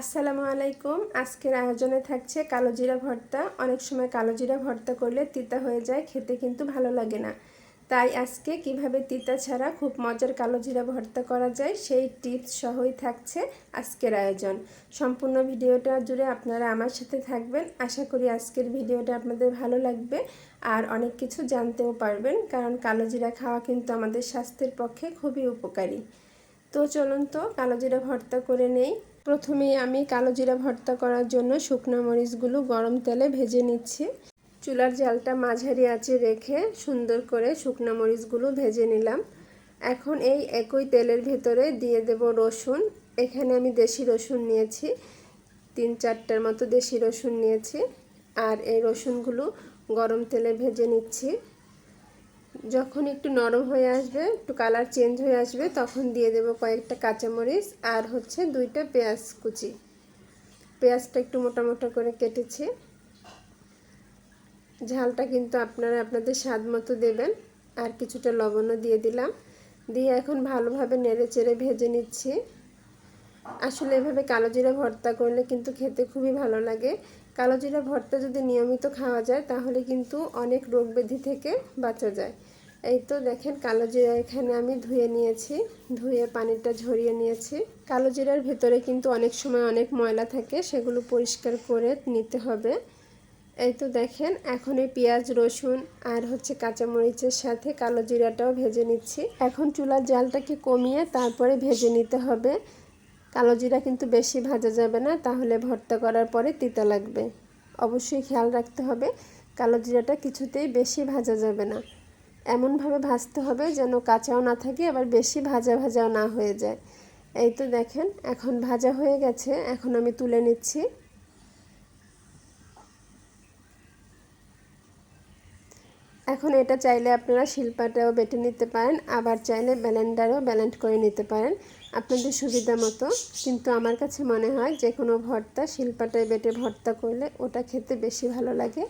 আসসালামু আলাইকুম। আজকের আয়োজনে থাকছে কালো জিরা ভর্তা। অনেক সময় কালো জিরা ভর্তা করলে তিতা হয়ে যায়, খেতে কিন্তু ভালো লাগে না। তাই আজকে কীভাবে তিতা ছাড়া খুব মজার কালো জিরা ভর্তা করা যায়, সেই টিপস সহই থাকছে আজকের আয়োজন। সম্পূর্ণ ভিডিওটা জুড়ে আপনারা আমার সাথে থাকবেন। আশা করি আজকের ভিডিওটা আপনাদের ভালো লাগবে আর অনেক কিছু জানতেও পারবেন, কারণ কালো জিরা খাওয়া কিন্তু আমাদের স্বাস্থ্যের পক্ষে খুবই উপকারী। তো চলুন তো, কালো জিরা ভর্তা করে নেই। প্রথমেই আমি কালো জিরা ভর্তা করার জন্য শুকনো মরিচগুলো গরম তেলে ভেজে নিচ্ছি। চুলার জালটা মাঝারি আঁচে রেখে সুন্দর করে শুকনো মরিচগুলো ভেজে নিলাম। এখন এই একই তেলের ভেতরে দিয়ে দেব রসুন। এখানে আমি দেশি রসুন নিয়েছি, তিন চারটার মতো দেশি রসুন নিয়েছি। আর এই রসুনগুলো গরম তেলে ভেজে নিচ্ছি। যখন একটু নরম হয়ে আসবে, একটু কালার চেঞ্জ হয়ে আসবে, তখন দিয়ে দেব কয়েকটা কাঁচামরিচ আর হচ্ছে দুইটা পেঁয়াজ কুচি। পেঁয়াজটা একটু মোটা মোটা করে কেটেছি। ঝালটা কিন্তু আপনারা আপনাদের স্বাদ মতো দেবেন। আর কিছুটা লবণও দিয়ে দিলাম। দিয়ে এখন ভালোভাবে নেড়ে চেড়ে ভেজে নিচ্ছি। আসলে এভাবে কালো জিরা ভর্তা করলে কিন্তু খেতে খুবই ভালো লাগে। কালো জিরা ভর্তা যদি নিয়মিত খাওয়া যায়, তাহলে কিন্তু অনেক রোগ ব্যাধি থেকে বাঁচা যায়। এই তো দেখেন কালো জিরা এখানে আমি ধুয়ে নিয়েছি, ধুয়ে পানিটা ঝরিয়ে নিয়েছি। কালো জিরার ভেতরে কিন্তু অনেক সময় অনেক ময়লা থাকে, সেগুলো পরিষ্কার করে নিতে হবে। এই তো দেখেন এখন এই পেঁয়াজ, রসুন আর হচ্ছে কাঁচামরিচের সাথে কালো জিরাটাও ভেজে নিচ্ছি। এখন চুলার জালটাকে কমিয়ে তারপরে ভেজে নিতে হবে। কালো জিরা কিন্তু বেশি ভাজা যাবে না, তাহলে ভর্তা করার পরে তিতা লাগবে। অবশ্যই খেয়াল রাখতে হবে কালো জিরাটা কিছুতেই বেশি ভাজা যাবে না। এমনভাবে ভাজতে হবে যেন কাঁচাও না থাকে, আবার বেশি ভাজা ভাজাও না হয়ে যায়। এই তো দেখেন, এখন ভাজা হয়ে গেছে, এখন আমি তুলে নিচ্ছি। এখন এটা চাইলে আপনারা শিল্পাটাও বেটে নিতে পারেন, আবার চাইলে ব্যালেন্ডারও ব্যালেন্ড করে নিতে পারেন আপনাদের সুবিধা মতো। কিন্তু আমার কাছে মনে হয় যে কোনো ভর্তা শিল্পাটায় বেটে ভর্তা করলে ওটা খেতে বেশি ভালো লাগে,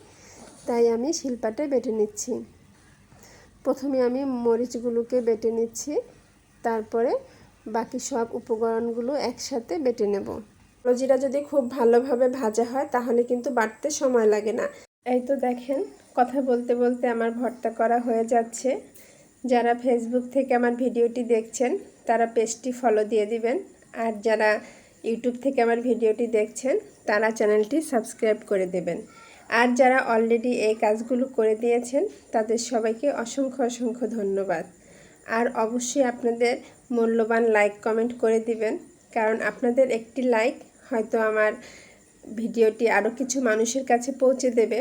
তাই আমি শিল্পাটায় বেটে নিচ্ছি। প্রথমে আমি মরিচগুলোকে বেটে নিচ্ছি, তারপরে বাকি সব উপকরণগুলো একসাথে বেটে নেব। জিরা যদি খুব ভালোভাবে ভাজা হয় তাহলে কিন্তু বাটতে সময় লাগে না। এই তো দেখেন, কথা বলতে বলতে আমার ভর্তা করা হয়ে যাচ্ছে। যারা ফেসবুক থেকে আমার ভিডিওটি দেখছেন, তারা পেজটি ফলো দিয়ে দিবেন। আর যারা ইউটিউব থেকে আমার ভিডিওটি দেখছেন, তারা চ্যানেলটি সাবস্ক্রাইব করে দেবেন। আর যারা অলরেডি এই কাজগুলো করে দিয়েছেন, তাদের সবাইকে অসংখ্য অসংখ্য ধন্যবাদ। আর অবশ্যই আপনাদের মূল্যবান লাইক কমেন্ট করে দিবেন, কারণ আপনাদের একটি লাইক হয়তো আমার ভিডিওটি আরও কিছু মানুষের কাছে পৌঁছে দেবে।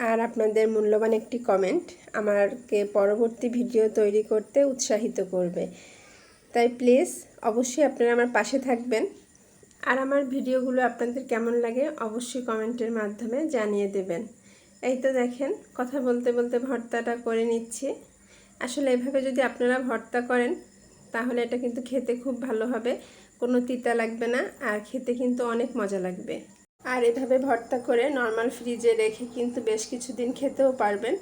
আর আপনাদের মূল্যবান একটি কমেন্ট আমাকে পরবর্তী ভিডিও তৈরি করতে উৎসাহিত করবে। তাই প্লিজ অবশ্যই আপনারা আমার পাশে থাকবেন। আর আমার ভিডিওগুলো আপনাদের কেমন লাগে অবশ্যই কমেন্টের মাধ্যমে জানিয়ে দেবেন। এই তো দেখেন, কথা বলতে বলতে ভর্তাটা করে নিচ্ছি। আসলে এভাবে যদি আপনারা ভর্তা করেন, তাহলে এটা কিন্তু খেতে খুব ভালো হবে। কোনো তিতা লাগবে না, আর খেতে কিন্তু অনেক মজা লাগবে। আর এভাবে ভর্তা করে নর্মাল ফ্রিজে রেখে কিন্তু বেশ কিছুদিন খেতেও পারবেন।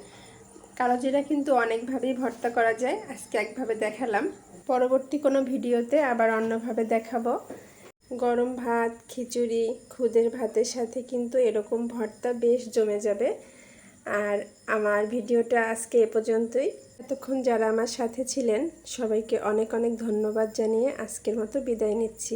কালো জিরা কিন্তু অনেকভাবেই ভর্তা করা যায়, আজকে একভাবে দেখালাম। পরবর্তী কোনো ভিডিওতে আবার অন্যভাবে দেখাবো। গরম ভাত, খিচুড়ি, খুদের ভাতের সাথে কিন্তু এরকম ভর্তা বেশ জমে যাবে। আর আমার ভিডিওটা আজকে এ পর্যন্তই। এতক্ষণ যারা আমার সাথে ছিলেন, সবাইকে অনেক অনেক ধন্যবাদ জানিয়ে আজকের মতো বিদায় নিচ্ছি।